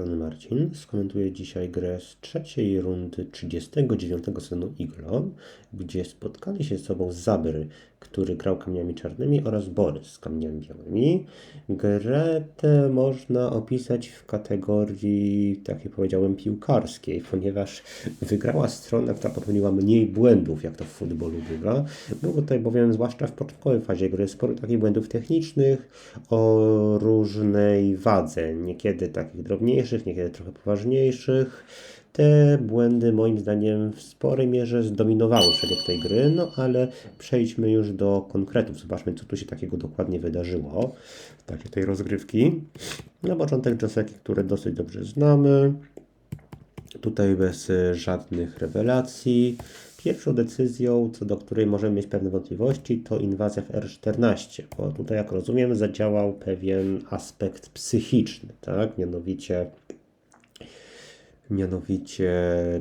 strony Marcin. Skomentuję dzisiaj grę z trzeciej rundy 39 sezonu Iglo, gdzie spotkali się z sobą Zabry, który grał kamieniami czarnymi oraz Borys z kamieniami białymi. Grę tę można opisać w kategorii, tak jak powiedziałem, piłkarskiej, ponieważ wygrała strona, która popełniła mniej błędów, jak to w futbolu bywa. Było tutaj bowiem, zwłaszcza w początkowej fazie gry, sporo takich błędów technicznych o różnej wadze, niekiedy takich drobniejszych, niekiedy trochę poważniejszych. Te błędy moim zdaniem w sporej mierze zdominowały przebieg tej gry, no ale przejdźmy już do konkretów. Zobaczmy, co tu się takiego dokładnie wydarzyło w tej rozgrywki. Na początek Joseki, które dosyć dobrze znamy. Tutaj bez e, żadnych rewelacji. Pierwszą decyzją, co do której możemy mieć pewne wątpliwości, to inwazja w R14, bo tutaj, jak rozumiem, zadziałał pewien aspekt psychiczny, tak? Mianowicie Mianowicie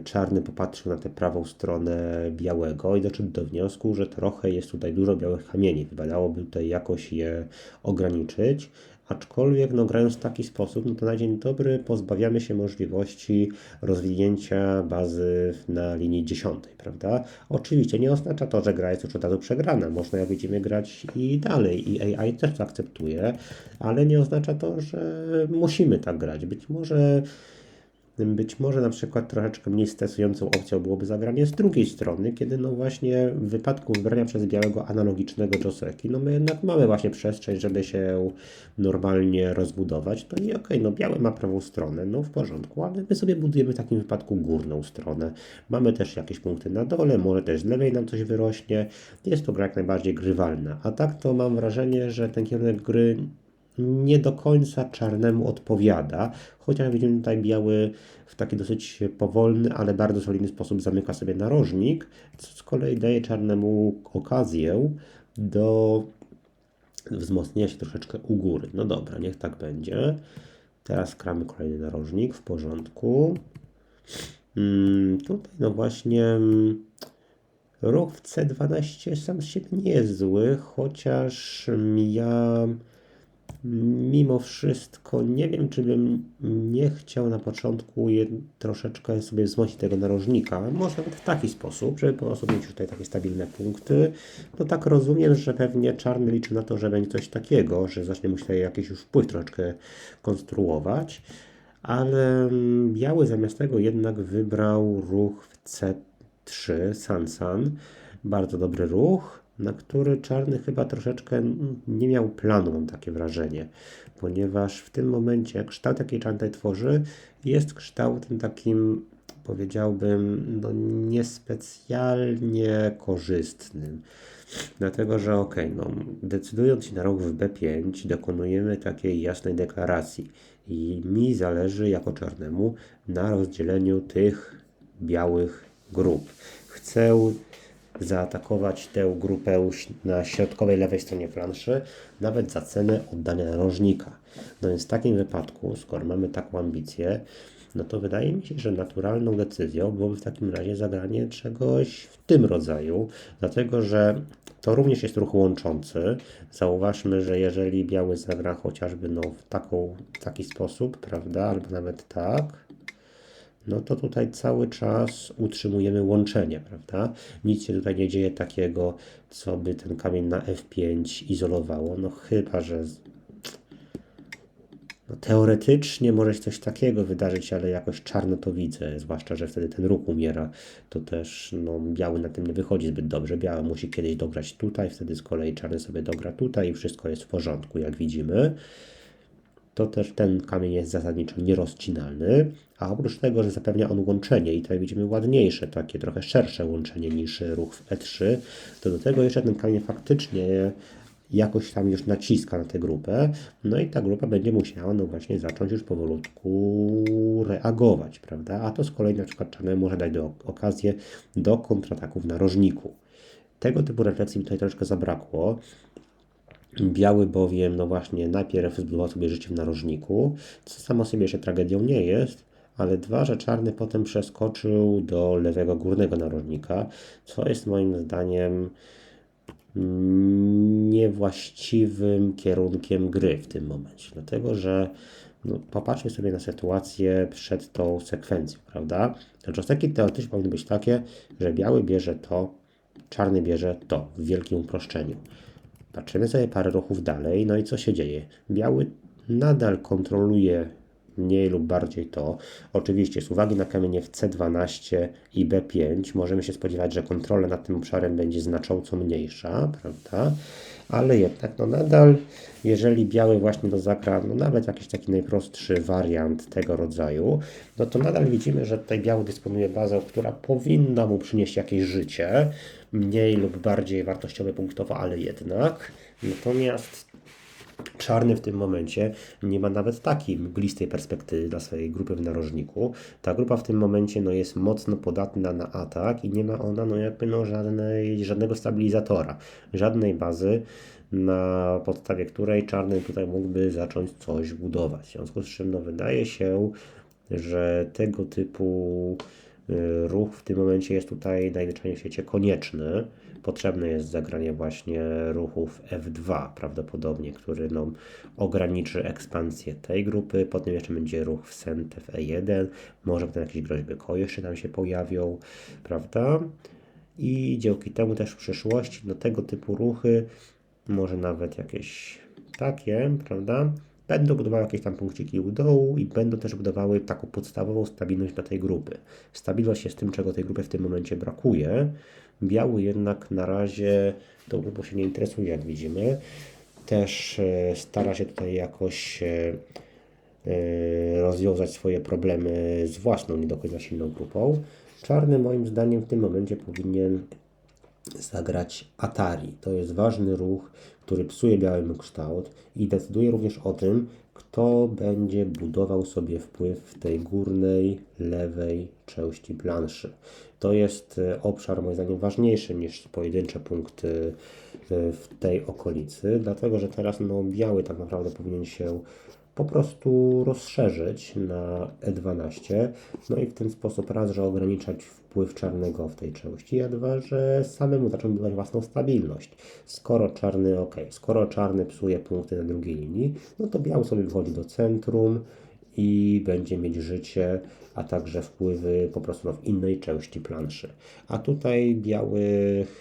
czarny popatrzył na tę prawą stronę białego i doszedł do wniosku, że trochę jest tutaj dużo białych kamieni. Wypadałoby tutaj jakoś je ograniczyć, aczkolwiek no, grając w taki sposób, no to na dzień dobry pozbawiamy się możliwości rozwinięcia bazy na linii dziesiątej, prawda? Oczywiście nie oznacza to, że gra jest już od razu przegrana. Można, jak widzimy, grać i dalej i AI też to akceptuje, ale nie oznacza to, że musimy tak grać. Być może być może na przykład troszeczkę mniej stresującą opcją byłoby zagranie z drugiej strony, kiedy no właśnie w wypadku wybrania przez białego analogicznego Joseki, no my jednak mamy właśnie przestrzeń, żeby się normalnie rozbudować. No i okej, okay, no biały ma prawą stronę, no w porządku, ale my sobie budujemy w takim wypadku górną stronę. Mamy też jakieś punkty na dole, może też z lewej nam coś wyrośnie. Jest to gra jak najbardziej grywalna. A tak to mam wrażenie, że ten kierunek gry nie do końca czarnemu odpowiada, chociaż widzimy tutaj biały w taki dosyć powolny, ale bardzo solidny sposób zamyka sobie narożnik, co z kolei daje czarnemu okazję do wzmocnienia się troszeczkę u góry. No dobra, niech tak będzie. Teraz kramy kolejny narożnik, w porządku. Hmm, tutaj no właśnie mm, ruch w C12 sam z siebie nie jest zły, chociaż ja mimo wszystko nie wiem, czy bym nie chciał na początku je, troszeczkę sobie wzmocnić tego narożnika. Może nawet w taki sposób, żeby po prostu mieć tutaj takie stabilne punkty. No tak rozumiem, że pewnie czarny liczy na to, że będzie coś takiego, że zacznie musieć tutaj jakiś już wpływ troszeczkę konstruować. Ale mm, biały zamiast tego jednak wybrał ruch w C3, Sansan. Bardzo dobry ruch na który czarny chyba troszeczkę nie miał planu, mam takie wrażenie, ponieważ w tym momencie kształt, jaki czarny tworzy, jest kształtem takim, powiedziałbym, no niespecjalnie korzystnym. Dlatego, że ok, no, decydując się na ruch w B5, dokonujemy takiej jasnej deklaracji i mi zależy jako czarnemu na rozdzieleniu tych białych grup. Chcę zaatakować tę grupę na środkowej lewej stronie planszy, nawet za cenę oddania narożnika. No więc w takim wypadku, skoro mamy taką ambicję, no to wydaje mi się, że naturalną decyzją byłoby w takim razie zagranie czegoś w tym rodzaju, dlatego że to również jest ruch łączący. Zauważmy, że jeżeli biały zagra chociażby no, w, taką, w taki sposób, prawda, albo nawet tak, no to tutaj cały czas utrzymujemy łączenie, prawda? Nic się tutaj nie dzieje takiego, co by ten kamień na F5 izolowało, no chyba, że no, teoretycznie może się coś takiego wydarzyć, ale jakoś czarno to widzę, zwłaszcza, że wtedy ten ruch umiera, to też no, biały na tym nie wychodzi zbyt dobrze. Biały musi kiedyś dograć tutaj, wtedy z kolei czarny sobie dogra tutaj i wszystko jest w porządku, jak widzimy to też ten kamień jest zasadniczo nierozcinalny, a oprócz tego, że zapewnia on łączenie i tutaj widzimy ładniejsze, takie trochę szersze łączenie niż ruch w E3, to do tego jeszcze ten kamień faktycznie jakoś tam już naciska na tę grupę, no i ta grupa będzie musiała no właśnie zacząć już powolutku reagować, prawda? A to z kolei na przykład czarnemu może dać do, okazję do kontrataku w narożniku. Tego typu refleksji mi tutaj troszkę zabrakło. Biały bowiem, no właśnie, najpierw zbudował sobie życie w narożniku, co samo sobie jeszcze tragedią nie jest, ale dwa, że czarny potem przeskoczył do lewego górnego narożnika, co jest moim zdaniem niewłaściwym kierunkiem gry w tym momencie. Dlatego, że No, popatrzmy sobie na sytuację przed tą sekwencją, prawda? Cząsteczki teoretycznie powinny być takie, że biały bierze to, czarny bierze to w wielkim uproszczeniu. Patrzymy sobie parę ruchów dalej, no i co się dzieje? Biały nadal kontroluje mniej lub bardziej to. Oczywiście z uwagi na kamienie w C12 i B5 możemy się spodziewać, że kontrola nad tym obszarem będzie znacząco mniejsza, prawda? Ale jednak no nadal, jeżeli biały właśnie zagra no nawet jakiś taki najprostszy wariant tego rodzaju, no to nadal widzimy, że tutaj biały dysponuje bazą, która powinna mu przynieść jakieś życie, mniej lub bardziej wartościowe punktowo, ale jednak. Natomiast Czarny w tym momencie nie ma nawet takiej mglistej perspektywy dla swojej grupy w narożniku. Ta grupa w tym momencie no, jest mocno podatna na atak i nie ma ona no, jakby no, żadnej, żadnego stabilizatora, żadnej bazy, na podstawie której czarny tutaj mógłby zacząć coś budować. W związku z czym no, wydaje się, że tego typu y, ruch w tym momencie jest tutaj najzwyczajniej w świecie konieczny potrzebne jest zagranie właśnie ruchów F2 prawdopodobnie, który no, ograniczy ekspansję tej grupy. Potem jeszcze będzie ruch w sent E1, może potem jakieś groźby ko jeszcze tam się pojawią, prawda? I dzięki temu też w przyszłości no, tego typu ruchy, może nawet jakieś takie, prawda? Będą budowały jakieś tam punkciki u dołu i będą też budowały taką podstawową stabilność dla tej grupy. Stabilność jest tym, czego tej grupie w tym momencie brakuje, Biały jednak na razie tą grupą się nie interesuje, jak widzimy. Też e, stara się tutaj jakoś e, e, rozwiązać swoje problemy z własną, nie do końca silną grupą. Czarny moim zdaniem w tym momencie powinien zagrać Atari. To jest ważny ruch, który psuje białemu kształt i decyduje również o tym, kto będzie budował sobie wpływ w tej górnej, lewej części planszy. To jest e, obszar moim zdaniem ważniejszy niż pojedyncze punkty e, w tej okolicy, dlatego że teraz no, biały tak naprawdę powinien się po prostu rozszerzyć na E12, no i w ten sposób raz, że ograniczać wpływ czarnego w tej części, a dwa, że samemu zaczął budować własną stabilność. Skoro czarny, ok, skoro czarny psuje punkty na drugiej linii, no to biały sobie wchodzi do centrum i będzie mieć życie, a także wpływy po prostu no, w innej części planszy. A tutaj biały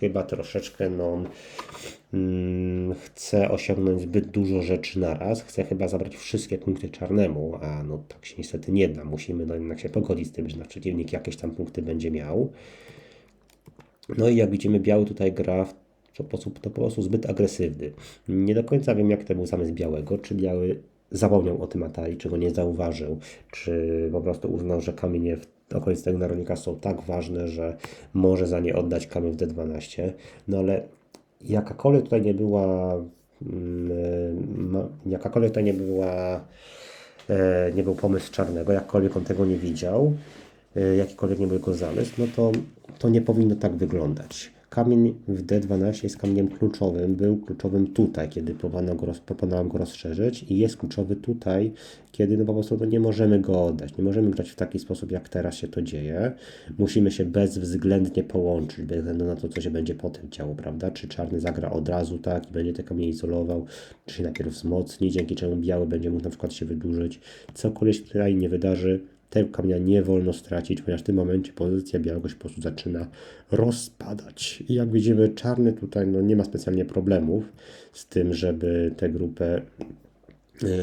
chyba troszeczkę no, mm, chce osiągnąć zbyt dużo rzeczy naraz, chce chyba zabrać wszystkie punkty czarnemu, a no tak się niestety nie da. Musimy no, jednak się pogodzić z tym, że nasz przeciwnik jakieś tam punkty będzie miał. No i jak widzimy, biały tutaj gra w sposób to po prostu zbyt agresywny. Nie do końca wiem, jak to był zamysł białego. Czy biały zapomniał o tym Atari, czy go nie zauważył, czy po prostu uznał, że kamienie w okolicy tego narodnika są tak ważne, że może za nie oddać kamień w D12. No ale jakakolwiek tutaj nie była, mm, jakakolwiek tutaj nie była, e, nie był pomysł czarnego, jakkolwiek on tego nie widział, e, jakikolwiek nie był jego zamysł, no to to nie powinno tak wyglądać. Kamień w D12 jest kamieniem kluczowym, był kluczowym tutaj, kiedy próbowano go, proponowałem go rozszerzyć i jest kluczowy tutaj, kiedy no po prostu no nie możemy go oddać. Nie możemy grać w taki sposób, jak teraz się to dzieje. Musimy się bezwzględnie połączyć, bez względu na to, co się będzie potem działo, prawda? Czy czarny zagra od razu tak i będzie te kamienie izolował, czy się najpierw wzmocni, dzięki czemu biały będzie mógł na przykład się wydłużyć. Cokolwiek się tutaj nie wydarzy, tego kamienia nie wolno stracić, ponieważ w tym momencie pozycja białego się po prostu zaczyna rozpadać. I jak widzimy, czarny tutaj no, nie ma specjalnie problemów z tym, żeby tę grupę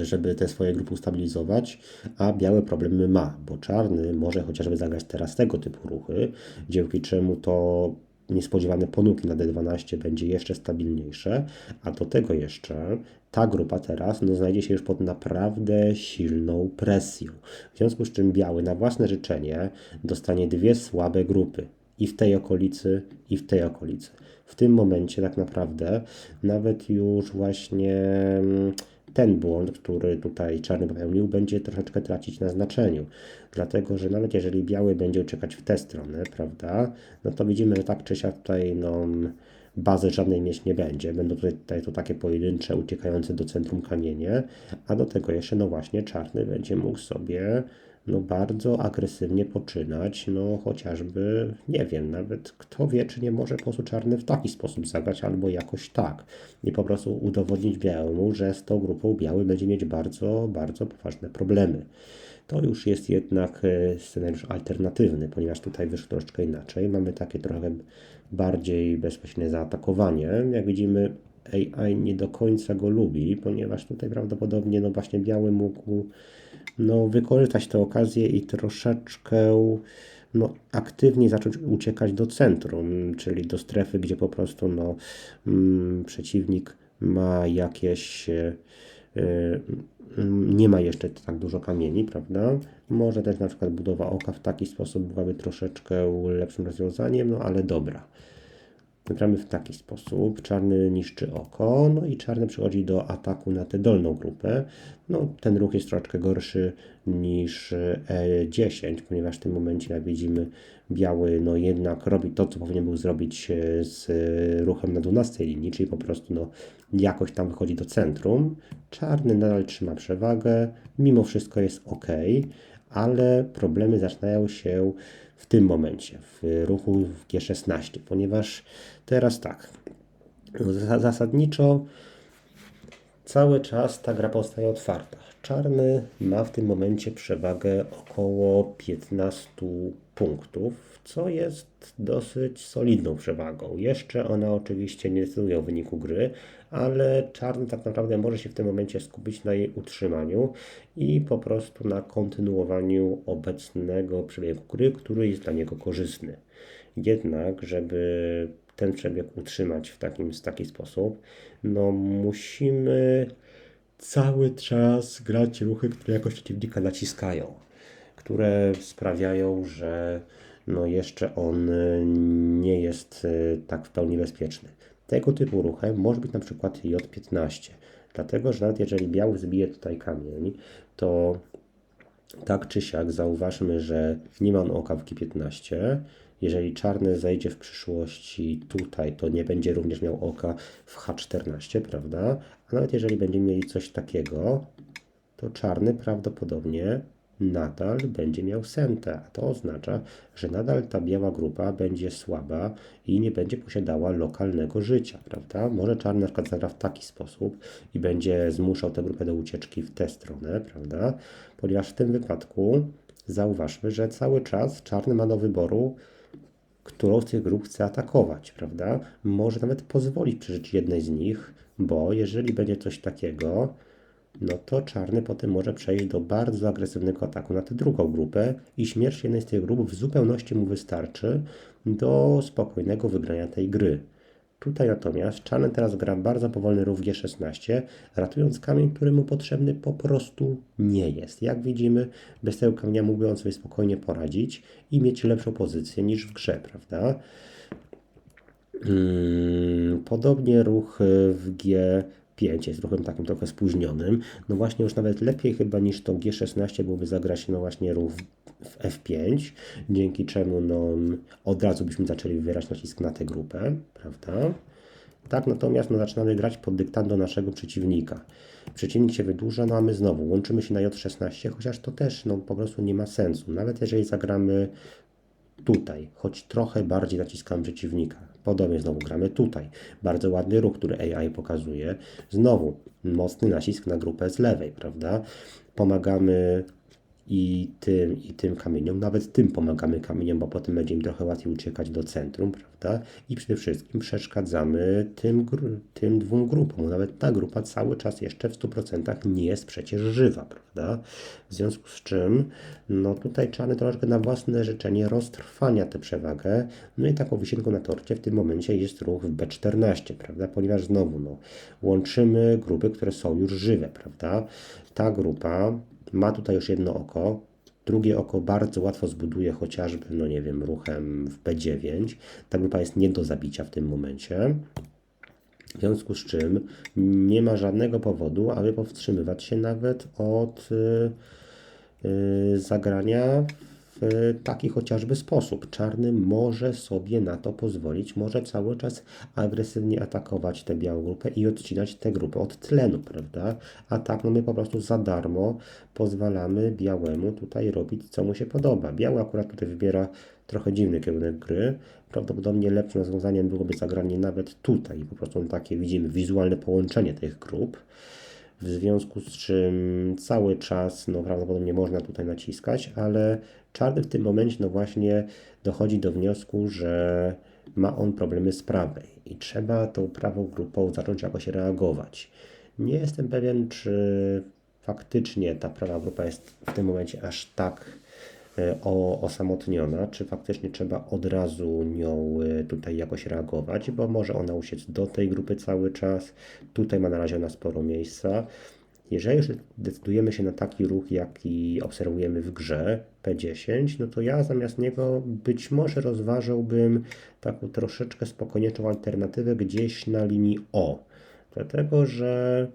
żeby te swoje grupy ustabilizować, a białe problemy ma, bo czarny może chociażby zagrać teraz tego typu ruchy, dzięki czemu to niespodziewane ponuki na D12 będzie jeszcze stabilniejsze, a do tego jeszcze ta grupa teraz no, znajdzie się już pod naprawdę silną presją. W związku z czym biały na własne życzenie dostanie dwie słabe grupy i w tej okolicy, i w tej okolicy. W tym momencie tak naprawdę nawet już właśnie mm, ten błąd, który tutaj czarny popełnił, będzie troszeczkę tracić na znaczeniu. Dlatego, że nawet jeżeli biały będzie uciekać w tę stronę, prawda, no to widzimy, że tak czy siak tutaj no, bazy żadnej mieć nie będzie. Będą tutaj, tutaj to takie pojedyncze, uciekające do centrum kamienie, a do tego jeszcze, no właśnie, czarny będzie mógł sobie no bardzo agresywnie poczynać, no chociażby, nie wiem, nawet kto wie, czy nie może po prostu czarny w taki sposób zagrać, albo jakoś tak. I po prostu udowodnić białemu, że z tą grupą biały będzie mieć bardzo, bardzo poważne problemy. To już jest jednak e, scenariusz alternatywny, ponieważ tutaj wyszło troszeczkę inaczej. Mamy takie trochę bardziej bezpośrednie zaatakowanie. Jak widzimy, AI nie do końca go lubi, ponieważ tutaj prawdopodobnie no właśnie biały mógł no, wykorzystać tę okazję i troszeczkę no, aktywnie zacząć uciekać do centrum, czyli do strefy, gdzie po prostu no, mm, przeciwnik ma jakieś. E, e, nie ma jeszcze tak dużo kamieni, prawda? Może też na przykład budowa oka w taki sposób byłaby troszeczkę lepszym rozwiązaniem, no ale dobra. Gramy w taki sposób. Czarny niszczy oko, no i czarny przychodzi do ataku na tę dolną grupę. No, ten ruch jest troszeczkę gorszy niż E10, ponieważ w tym momencie, jak widzimy, biały no jednak robi to, co powinien był zrobić e, z ruchem na 12 linii, czyli po prostu no, jakoś tam wychodzi do centrum. Czarny nadal trzyma przewagę, mimo wszystko jest ok, ale problemy zaczynają się w tym momencie, w ruchu w G16, ponieważ teraz tak, zasadniczo cały czas ta gra pozostaje otwarta. Czarny ma w tym momencie przewagę około 15 punktów, co jest dosyć solidną przewagą. Jeszcze ona oczywiście nie decyduje o wyniku gry, ale czarny tak naprawdę może się w tym momencie skupić na jej utrzymaniu i po prostu na kontynuowaniu obecnego przebiegu gry, który jest dla niego korzystny. Jednak, żeby ten przebieg utrzymać w takim, w taki sposób, no musimy cały czas grać ruchy, które jakoś przeciwnika naciskają, które sprawiają, że no jeszcze on nie jest e, tak w pełni bezpieczny. Tego typu ruchem może być na przykład J15, dlatego że nawet jeżeli biały zbije tutaj kamień, to tak czy siak zauważmy, że nie ma on oka w G15. Jeżeli czarny zejdzie w przyszłości tutaj, to nie będzie również miał oka w H14, prawda? A nawet jeżeli będziemy mieli coś takiego, to czarny prawdopodobnie nadal będzie miał sentę, a to oznacza, że nadal ta biała grupa będzie słaba i nie będzie posiadała lokalnego życia, prawda? Może czarny na przykład zagra w taki sposób i będzie zmuszał tę grupę do ucieczki w tę stronę, prawda? Ponieważ w tym wypadku zauważmy, że cały czas czarny ma do wyboru którą z tych grup chce atakować, prawda? Może nawet pozwolić przeżyć jednej z nich, bo jeżeli będzie coś takiego, no to czarny potem może przejść do bardzo agresywnego ataku na tę drugą grupę i śmierć jednej z tych grup w zupełności mu wystarczy do spokojnego wygrania tej gry. Tutaj natomiast czarny teraz gra bardzo powolny ruch G16, ratując kamień, który mu potrzebny po prostu nie jest. Jak widzimy, bez tego kamienia mógłby on sobie spokojnie poradzić i mieć lepszą pozycję niż w grze, prawda? Hmm, podobnie ruch w G 5 jest ruchem takim trochę spóźnionym. No właśnie już nawet lepiej chyba niż to G16 byłoby zagrać no właśnie ruch w F5, dzięki czemu no od razu byśmy zaczęli wywierać nacisk na tę grupę, prawda? Tak, natomiast no, zaczynamy grać pod dyktando naszego przeciwnika. Przeciwnik się wydłuża, no a my znowu łączymy się na J16, chociaż to też no, po prostu nie ma sensu. Nawet jeżeli zagramy tutaj, choć trochę bardziej naciskamy przeciwnika. Podobnie znowu gramy tutaj. Bardzo ładny ruch, który AI pokazuje. Znowu mocny nacisk na grupę z lewej, prawda? Pomagamy i tym, i tym kamieniom, nawet tym pomagamy kamieniom, bo potem będzie im trochę łatwiej uciekać do centrum, prawda? I przede wszystkim przeszkadzamy tym, tym dwóm grupom. Nawet ta grupa cały czas jeszcze w 100% nie jest przecież żywa, prawda? W związku z czym, no tutaj czarny troszkę na własne życzenie roztrwania tę przewagę. No i taką wisienką na torcie w tym momencie jest ruch w B14, prawda? Ponieważ znowu, no, łączymy grupy, które są już żywe, prawda? Ta grupa ma tutaj już jedno oko. Drugie oko bardzo łatwo zbuduje chociażby, no nie wiem, ruchem w B9. Ta grupa jest nie do zabicia w tym momencie. W związku z czym nie ma żadnego powodu, aby powstrzymywać się nawet od yy, zagrania w taki chociażby sposób. Czarny może sobie na to pozwolić, może cały czas agresywnie atakować tę białą grupę i odcinać tę grupę od tlenu, prawda? A tak no my po prostu za darmo pozwalamy białemu tutaj robić co mu się podoba. Biały akurat tutaj wybiera trochę dziwny kierunek gry. Prawdopodobnie lepszym rozwiązaniem byłoby zagranie nawet tutaj. Po prostu takie widzimy wizualne połączenie tych grup w związku z czym cały czas no, prawdopodobnie można tutaj naciskać, ale czarny w tym momencie no właśnie dochodzi do wniosku, że ma on problemy z prawej i trzeba tą prawą grupą zacząć jakoś reagować. Nie jestem pewien, czy faktycznie ta prawa grupa jest w tym momencie aż tak osamotniona, czy faktycznie trzeba od razu nią e, tutaj jakoś reagować, bo może ona uciec do tej grupy cały czas. Tutaj ma na razie ona sporo miejsca. Jeżeli już decydujemy się na taki ruch, jaki obserwujemy w grze P10, no to ja zamiast niego być może rozważyłbym taką troszeczkę spokojniejszą alternatywę gdzieś na linii O. Dlatego, że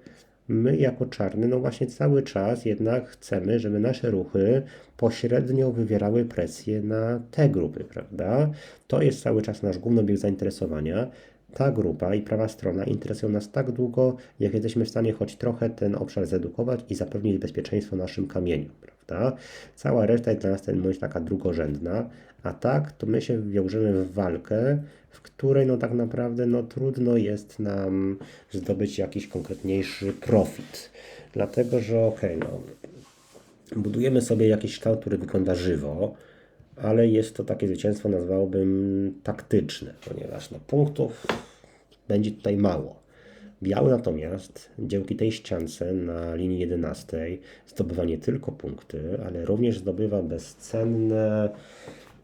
my jako czarny, no właśnie cały czas jednak chcemy, żeby nasze ruchy pośrednio wywierały presję na te grupy, prawda? To jest cały czas nasz główny obiekt zainteresowania. Ta grupa i prawa strona interesują nas tak długo, jak jesteśmy w stanie choć trochę ten obszar zedukować i zapewnić bezpieczeństwo naszym kamieniu, prawda? Cała reszta jest dla nas w tym momencie taka drugorzędna, a tak to my się wiążemy w walkę, w której no tak naprawdę no trudno jest nam zdobyć jakiś konkretniejszy profit. Dlatego, że okej, okay, no budujemy sobie jakiś kształt, który wygląda żywo, ale jest to takie zwycięstwo, nazwałbym taktyczne, ponieważ no, punktów będzie tutaj mało. Biały natomiast dzięki tej ściance na linii 11 zdobywa nie tylko punkty, ale również zdobywa bezcenne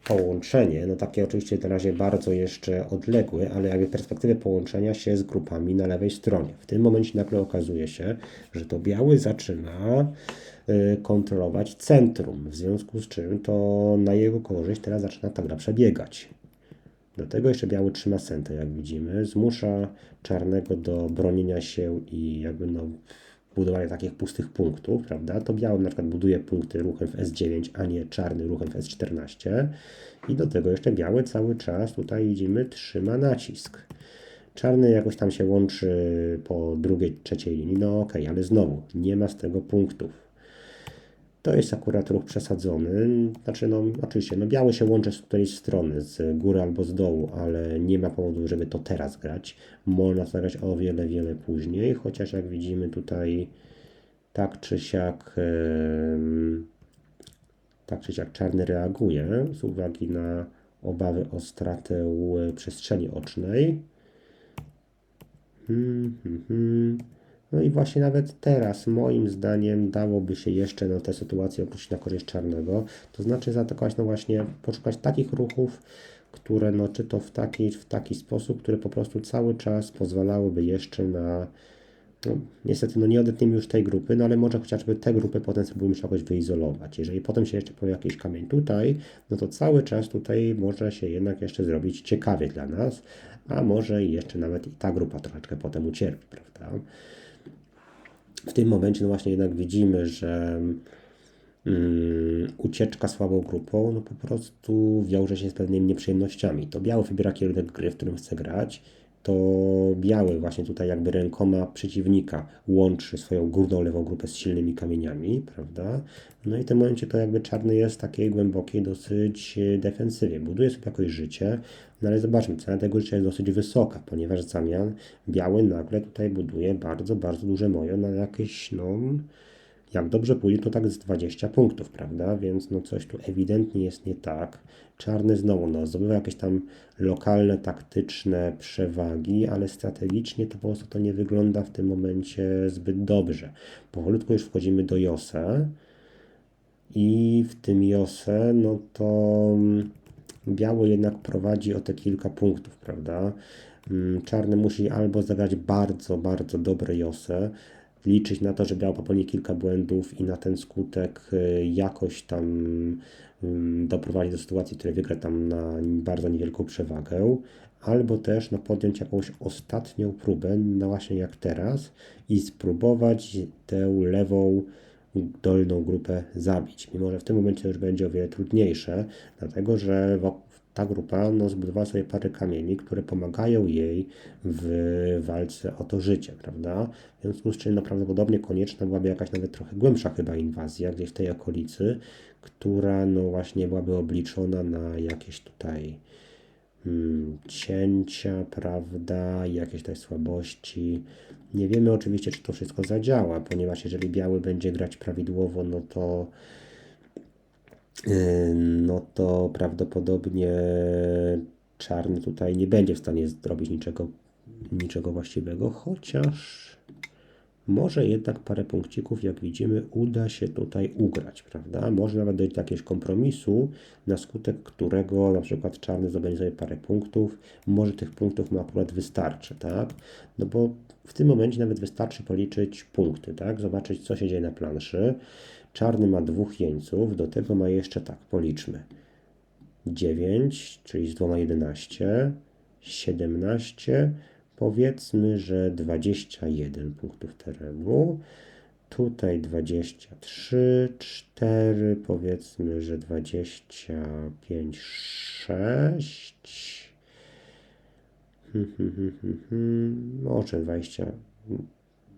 połączenie, no takie oczywiście na razie bardzo jeszcze odległe, ale jakby perspektywy połączenia się z grupami na lewej stronie. W tym momencie nagle okazuje się, że to biały zaczyna y, kontrolować centrum, w związku z czym to na jego korzyść teraz zaczyna ta gra przebiegać. Do tego jeszcze biały trzyma sentę, jak widzimy, zmusza czarnego do bronienia się i jakby no budowanie takich pustych punktów, prawda, to biały na przykład buduje punkty ruchem w S9, a nie czarny ruchem w S14 i do tego jeszcze biały cały czas tutaj widzimy trzyma nacisk. Czarny jakoś tam się łączy po drugiej, trzeciej linii, no ok, ale znowu nie ma z tego punktów. To jest akurat ruch przesadzony. Znaczy, no oczywiście, no biały się łączy z którejś strony, z góry albo z dołu, ale nie ma powodu, żeby to teraz grać. Można to zagrać o wiele, wiele później, chociaż jak widzimy tutaj tak czy siak tak czy siak czarny reaguje z uwagi na obawy o stratę przestrzeni ocznej. Hmm, hmm, hmm. No i właśnie nawet teraz, moim zdaniem, dałoby się jeszcze no, tę sytuację obrócić na korzyść czarnego. To znaczy zaatakować, no właśnie, poszukać takich ruchów, które, no czy to w taki, w taki sposób, które po prostu cały czas pozwalałyby jeszcze na. No, niestety, no nie odetniemy już tej grupy, no ale może chociażby te grupy potem spróbujmy się jakoś wyizolować. Jeżeli potem się jeszcze pojawi jakiś kamień tutaj, no to cały czas tutaj może się jednak jeszcze zrobić ciekawie dla nas, a może jeszcze nawet i ta grupa troszeczkę potem ucierpi, prawda? W tym momencie no właśnie jednak widzimy, że um, ucieczka słabą grupą no po prostu wiąże się z pewnymi nieprzyjemnościami. To biały wybiera kierunek gry, w którym chce grać, to biały właśnie tutaj jakby rękoma przeciwnika łączy swoją górną lewą grupę z silnymi kamieniami, prawda? No i w tym momencie to jakby czarny jest takiej głębokiej dosyć e, defensywie. Buduje sobie jakoś życie, no ale zobaczmy, cena tego życia jest dosyć wysoka, ponieważ zamian biały nagle tutaj buduje bardzo, bardzo duże moje na jakieś, no jak dobrze pójdzie, to tak z 20 punktów, prawda? Więc no coś tu ewidentnie jest nie tak. Czarny znowu no, zdobywa jakieś tam lokalne, taktyczne przewagi, ale strategicznie to po prostu to nie wygląda w tym momencie zbyt dobrze. Powolutku już wchodzimy do Jose i w tym Jose, no to mm, biały jednak prowadzi o te kilka punktów, prawda? Mm, czarny musi albo zagrać bardzo, bardzo dobre Jose, liczyć na to, że biały popełni kilka błędów i na ten skutek y, jakoś tam doprowadzi do sytuacji, której wygra tam na bardzo niewielką przewagę, albo też no, podjąć jakąś ostatnią próbę, no właśnie jak teraz, i spróbować tę lewą dolną grupę zabić. Mimo, że w tym momencie już będzie o wiele trudniejsze, dlatego że ta grupa no, zbudowała sobie parę kamieni, które pomagają jej w walce o to życie, prawda? W związku z czym no, prawdopodobnie konieczna byłaby jakaś nawet trochę głębsza chyba inwazja gdzieś w tej okolicy, która no właśnie byłaby obliczona na jakieś tutaj hmm, cięcia, prawda, jakieś tutaj słabości. Nie wiemy oczywiście, czy to wszystko zadziała, ponieważ jeżeli biały będzie grać prawidłowo, no to no to prawdopodobnie czarny tutaj nie będzie w stanie zrobić niczego, niczego właściwego, chociaż może jednak parę punkcików, jak widzimy, uda się tutaj ugrać, prawda? Może nawet dojść do jakiegoś kompromisu, na skutek którego na przykład czarny zdobędzie sobie parę punktów, może tych punktów mu akurat wystarczy, tak? No bo w tym momencie nawet wystarczy policzyć punkty, tak? Zobaczyć, co się dzieje na planszy. Czarny ma dwóch jeńców, do tego ma jeszcze tak, policzmy. 9, czyli z dwoma 11, 17, powiedzmy, że 21 punktów terenu. Tutaj 23, 4, powiedzmy, że 25, 6. Hmm, hmm, hmm, Może 20,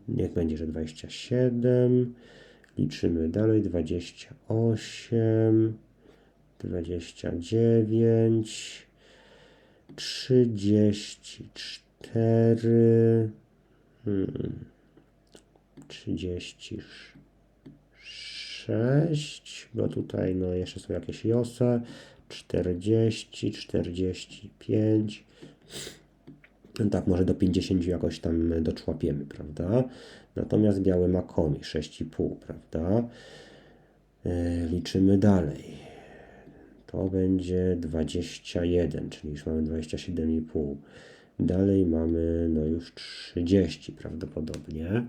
niech będzie, że 27. Liczymy dalej. 28, 29, 34, hmm, 36, bo tutaj no jeszcze są jakieś jose, 40, 45, tak może do 50 jakoś tam doczłapiemy, prawda? Natomiast biały ma komi 6,5, prawda? E, liczymy dalej. To będzie 21, czyli już mamy 27,5. Dalej mamy no już 30 prawdopodobnie.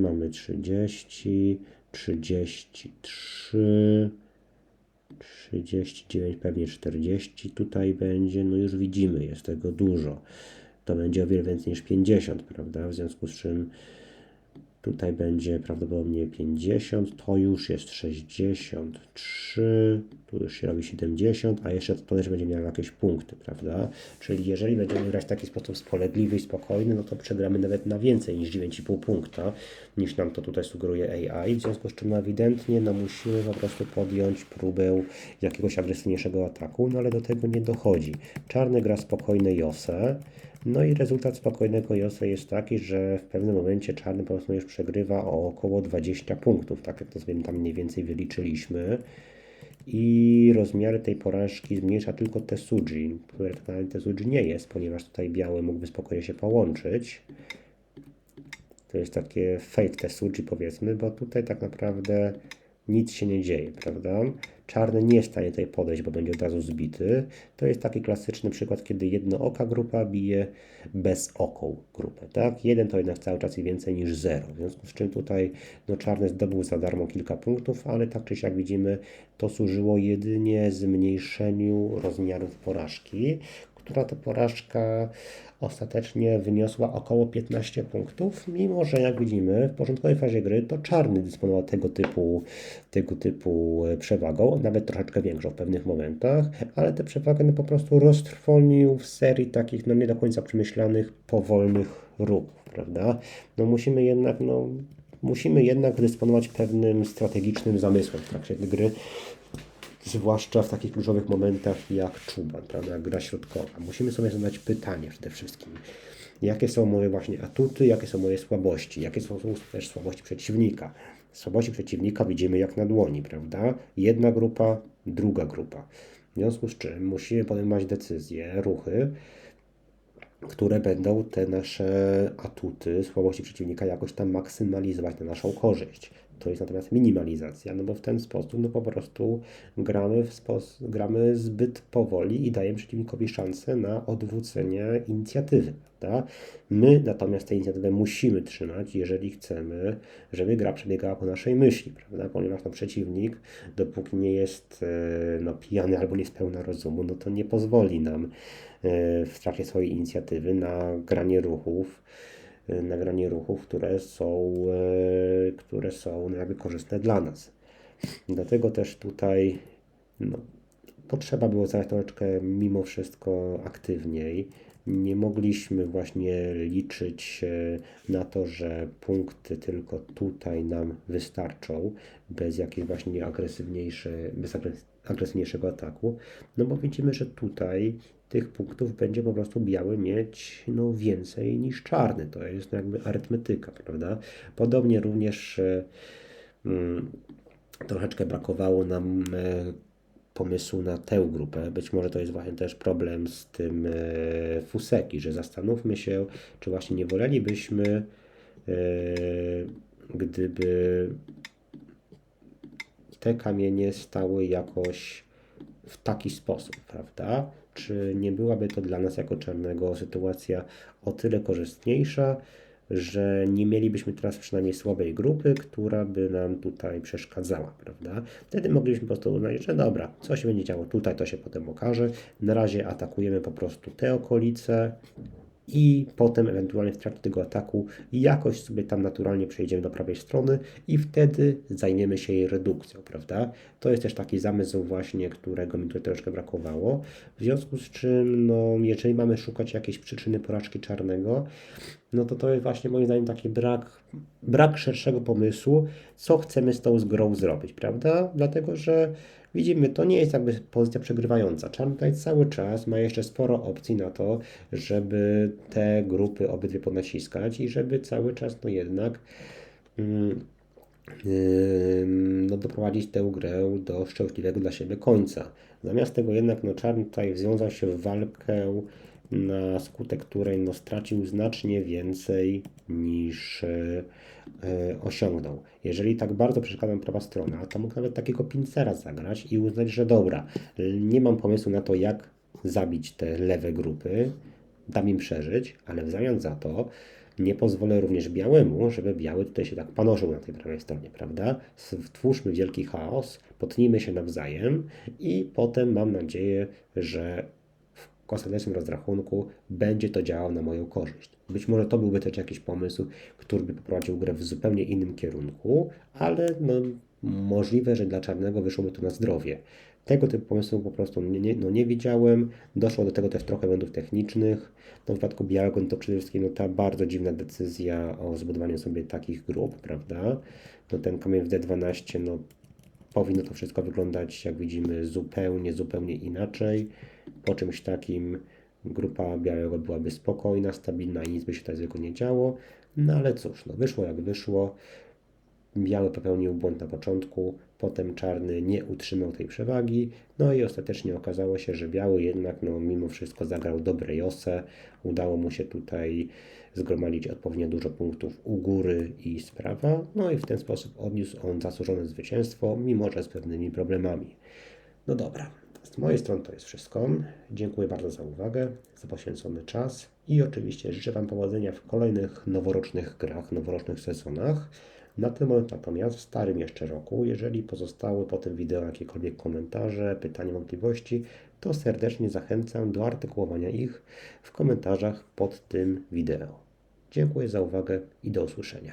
mamy 30, 33, 39, pewnie 40 tutaj będzie. No już widzimy, jest tego dużo to będzie o wiele więcej niż 50, prawda? W związku z czym tutaj będzie prawdopodobnie 50, to już jest 63, tu już się robi 70, a jeszcze to też będzie miało jakieś punkty, prawda? Czyli jeżeli będziemy grać w taki sposób spolegliwy i spokojny, no to przegramy nawet na więcej niż 9,5 punkta, niż nam to tutaj sugeruje AI, w związku z czym no ewidentnie no musimy po prostu podjąć próbę jakiegoś agresywniejszego ataku, no ale do tego nie dochodzi. Czarny gra spokojne Jose, no i rezultat spokojnego Jose jest taki, że w pewnym momencie czarny po prostu już przegrywa o około 20 punktów, tak jak to sobie tam mniej więcej wyliczyliśmy. I rozmiary tej porażki zmniejsza tylko Tesuji, które tak naprawdę Tesuji nie jest, ponieważ tutaj biały mógłby spokojnie się połączyć. To jest takie fake Tesuji powiedzmy, bo tutaj tak naprawdę nic się nie dzieje, prawda? Czarny nie jest w stanie tutaj podejść, bo będzie od razu zbity. To jest taki klasyczny przykład, kiedy jednooka grupa bije bez oką grupę, tak? Jeden to jednak cały czas i więcej niż zero. W związku z czym tutaj no, czarny zdobył za darmo kilka punktów, ale tak czy siak widzimy, to służyło jedynie zmniejszeniu rozmiarów porażki, która to porażka ostatecznie wyniosła około 15 punktów, mimo że jak widzimy w początkowej fazie gry to czarny dysponował tego typu, tego typu przewagą, nawet troszeczkę większą w pewnych momentach, ale tę przewagę no po prostu roztrwonił w serii takich no nie do końca przemyślanych, powolnych ruchów, prawda? No musimy jednak, no musimy jednak dysponować pewnym strategicznym zamysłem w trakcie gry, zwłaszcza w takich kluczowych momentach jak czuban, prawda, jak gra środkowa. Musimy sobie zadać pytanie przede wszystkim, jakie są moje właśnie atuty, jakie są moje słabości, jakie są też słabości przeciwnika. Słabości przeciwnika widzimy jak na dłoni, prawda? Jedna grupa, druga grupa. W związku z czym musimy podejmować decyzje, ruchy, które będą te nasze atuty, słabości przeciwnika jakoś tam maksymalizować na naszą korzyść. To jest natomiast minimalizacja, no bo w ten sposób no po prostu gramy, w spos- gramy zbyt powoli i dajemy przeciwnikowi szansę na odwrócenie inicjatywy. Prawda? My natomiast tę inicjatywę musimy trzymać, jeżeli chcemy, żeby gra przebiegała po naszej myśli, prawda? ponieważ no, przeciwnik, dopóki nie jest e, no, pijany albo nie spełna rozumu, no to nie pozwoli nam e, w trakcie swojej inicjatywy na granie ruchów, nagranie ruchów, które są, y, które są no, jakby korzystne dla nas. Dlatego też tutaj no, potrzeba było zagrać troszeczkę mimo wszystko aktywniej. Nie mogliśmy właśnie liczyć e, na to, że punkty tylko tutaj nam wystarczą, bez jakiejś właśnie agresywniejszej, bez agres- agresywniejszego ataku, no bo widzimy, że tutaj tych punktów będzie po prostu biały mieć no, więcej niż czarny. To jest jakby arytmetyka, prawda? Podobnie również e, mm, troszeczkę brakowało nam e, pomysłu na tę grupę. Być może to jest właśnie też problem z tym e, Fuseki, że zastanówmy się, czy właśnie nie wolelibyśmy, gdyby te kamienie stały jakoś w taki sposób, prawda? Czy nie byłaby to dla nas jako czarnego sytuacja o tyle korzystniejsza, że nie mielibyśmy teraz przynajmniej słabej grupy, która by nam tutaj przeszkadzała, prawda? Wtedy moglibyśmy po prostu uznać, że dobra, co się będzie działo tutaj, to się potem okaże. Na razie atakujemy po prostu te okolice i potem ewentualnie w trakcie tego ataku jakoś sobie tam naturalnie przejdziemy do prawej strony i wtedy zajmiemy się jej redukcją, prawda? To jest też taki zamysł właśnie, którego mi tutaj troszkę brakowało. W związku z czym, no, jeżeli mamy szukać jakiejś przyczyny porażki czarnego, no to to jest właśnie moim zdaniem taki brak, brak szerszego pomysłu, co chcemy z tą grą zrobić, prawda? Dlatego, że widzimy, to nie jest jakby pozycja przegrywająca. Tutaj cały czas ma jeszcze sporo opcji na to, żeby te grupy obydwie ponaciskać i żeby cały czas no jednak mm, no, doprowadzić tę grę do szczęśliwego dla siebie końca. Zamiast tego jednak no, Czarny tutaj związał się w walkę, na skutek której no, stracił znacznie więcej niż e, osiągnął. Jeżeli tak bardzo przeszkadza prawa strona, to mógł nawet takiego pincera zagrać i uznać, że dobra, nie mam pomysłu na to, jak zabić te lewe grupy, dam im przeżyć, ale w zamian za to nie pozwolę również białemu, żeby biały tutaj się tak panoszył na tej prawej stronie, prawda? Stwórzmy wielki chaos, potnijmy się nawzajem i potem mam nadzieję, że ostatecznym rozrachunku będzie to działało na moją korzyść. Być może to byłby też jakiś pomysł, który by poprowadził grę w zupełnie innym kierunku, ale no, możliwe, że dla czarnego wyszłoby to na zdrowie. Tego typu pomysłu po prostu nie, nie, no nie widziałem. Doszło do tego też trochę błędów technicznych. No w przypadku Białego no to przede wszystkim no, ta bardzo dziwna decyzja o zbudowaniu sobie takich grup, prawda? No ten kamień w D12, no powinno to wszystko wyglądać, jak widzimy, zupełnie, zupełnie inaczej. Po czymś takim grupa białego byłaby spokojna, stabilna i nic by się tak zwykle nie działo. No ale cóż, no wyszło jak wyszło. Biały popełnił błąd na początku, potem czarny nie utrzymał tej przewagi, no i ostatecznie okazało się, że biały jednak no, mimo wszystko zagrał dobre josę, udało mu się tutaj zgromadzić odpowiednio dużo punktów u góry i z prawa, no i w ten sposób odniósł on zasłużone zwycięstwo, mimo że z pewnymi problemami. No dobra, z mojej strony to jest wszystko. Dziękuję bardzo za uwagę, za poświęcony czas i oczywiście życzę Wam powodzenia w kolejnych noworocznych grach, noworocznych sezonach. Na ten moment natomiast w starym jeszcze roku, jeżeli pozostały po tym wideo jakiekolwiek komentarze, pytania, wątpliwości, to serdecznie zachęcam do artykułowania ich w komentarzach pod tym wideo. Dziękuję za uwagę i do usłyszenia.